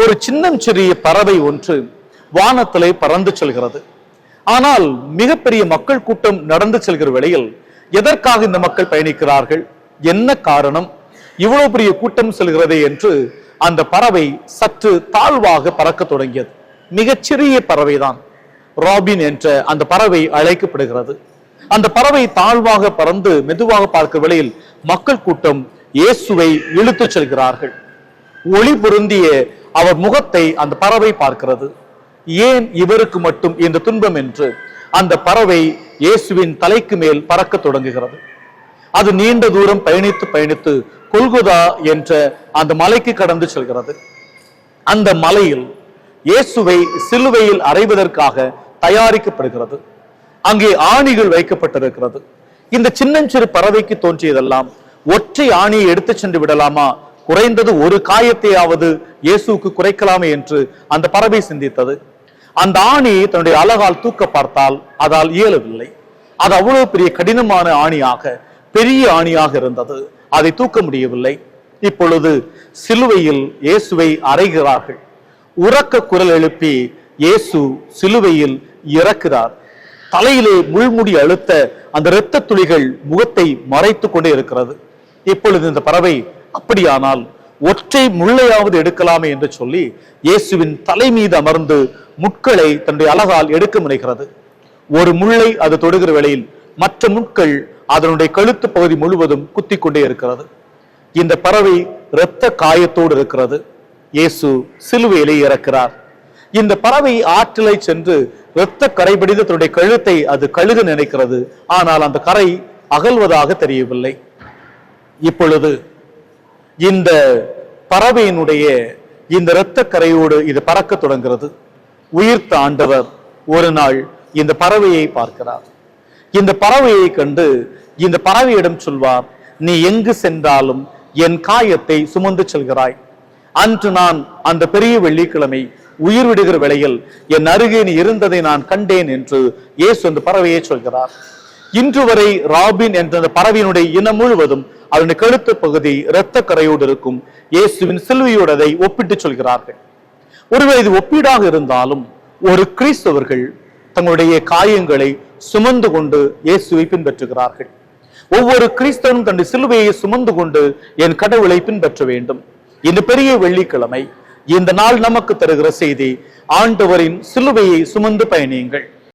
ஒரு சின்னஞ்சிறிய பறவை ஒன்று வானத்திலே பறந்து செல்கிறது. ஆனால் மிகப்பெரிய மக்கள் கூட்டம் நடந்து செல்கிற வேளையில் எதற்காக இந்த மக்கள் பயணிக்கிறார்கள்? என்ன காரணம்? இவ்வளவு பெரிய கூட்டம் செல்கிறதே என்று அந்த பறவை சற்று தாழ்வாக பறக்க தொடங்கியது. மிகச்சிறிய பறவைதான். ராபின் என்ற அந்த பறவை அழைக்கப்படுகிறது. அந்த பறவை தாழ்வாக பறந்து மெதுவாக பார்க்கிற வேளையில் மக்கள் கூட்டம் இயேசுவை இழுத்துச் செல்கிறார்கள். ஒளி பொருந்திய அவர் முகத்தை அந்த பறவை பார்க்கிறது. ஏன் இவருக்கு மட்டும் இந்த துன்பம் என்று? அந்த பறவை இயேசுவின் தலைக்கு மேல் பறக்க தொடங்குகிறது. அது நீண்ட தூரம் பயணித்து பயணித்து கொல்குதா என்ற அந்த மலைக்கு கடந்து செல்கிறது. அந்த மலையில் இயேசுவை சிலுவையில் அறைவதற்காக தயாரிக்கப்படுகிறது. அங்கே ஆணிகள் வைக்கப்பட்டிருக்கிறது. இந்த சின்னஞ்சிறு பறவைக்கு தோன்றியதெல்லாம் ஒற்றை ஆணியை எடுத்து சென்று விடலாமா? குறைந்தது ஒரு காயத்தையாவது இயேசுவுக்கு குறைக்கலாமே என்று அந்த பறவை சிந்தித்தது. அந்த ஆணி தன்னுடைய அழகால் தூக்க பார்த்தால் அதால் இயலவில்லை. அது அவ்வளவு பெரிய கடினமான ஆணியாக பெரிய ஆணியாக இருந்தது. அதை தூக்க முடியவில்லை. இப்பொழுது சிலுவையில் இயேசுவை அறைகிறார்கள். உறக்க குரல் எழுப்பி இயேசு சிலுவையில் இறக்கிறார். தலையிலே முள்முடி அழுத்த அந்த இரத்த துளிகள் முகத்தை மறைத்து கொண்டே இருக்கிறது. இப்பொழுது இந்த பறவை அப்படியானால் ஒற்றை முள்ளையாவது எடுக்கலாமே என்று சொல்லி இயேசுவின் தலை மீது அமர்ந்து முட்களை தன்னுடைய அழகால் எடுக்க முனைகிறது. ஒரு முள்ளை அது தொடுகிற வேளையில் மற்ற முட்கள் அதனுடைய கழுத்து பகுதி முழுவதும் குத்தி கொண்டே இருக்கிறது. இந்த பறவை இரத்த காயத்தோடு இருக்கிறது. இயேசு சிலுவையிலே இறக்கிறார். இந்த பறவை ஆற்றிலை சென்று இரத்த கரைபடிந்த தன்னுடைய கழுத்தை அது கழுக நினைக்கிறது. ஆனால் அந்த கரை அகல்வதாக தெரியவில்லை. இப்பொழுது இந்த பறவையினுடைய இந்த இரத்த கரையோடு இது பறக்க தொடங்குகிறது. உயிர்த்த ஆண்டவர் ஒரு நாள் இந்த பறவையை பார்க்கிறார். இந்த பறவையை கண்டு இந்த பறவையிடம் சொல்வார் நீ எங்கு சென்றாலும் என் காயத்தை சுமந்து செல்கிறாய். அன்று நான் அந்த பெரிய வெள்ளிக்கிழமை உயிர் விடுகிற வேளையில் என் அருகே நீ இருந்ததை நான் கண்டேன் என்று இயேசு அந்த பறவையை சொல்கிறார். இன்று வரை ராபின் என்ற அந்த பறவையினுடைய இனம் முழுவதும் அதனுடைய கழுத்து பகுதி இரத்த கரையோடு இருக்கும். இயேசுவின் சிலுவையோடு அதை ஒப்பிட்டு சொல்கிறார்கள். ஒருவேளை இது ஒப்பீடாக இருந்தாலும் ஒரு கிறிஸ்தவர்கள் தங்களுடைய காயங்களை சுமந்து கொண்டு இயேசுவை பின்பற்றுகிறார்கள். ஒவ்வொரு கிறிஸ்தவனும் தன்னுடைய சிலுவையை சுமந்து கொண்டு என் கடவுளை பின்பற்ற வேண்டும். இந்த பெரிய வெள்ளிக்கிழமை. இந்த நாள் நமக்கு தருகிற செய்தி ஆண்டவரின் சிலுவையை சுமந்து பயணியுங்கள்.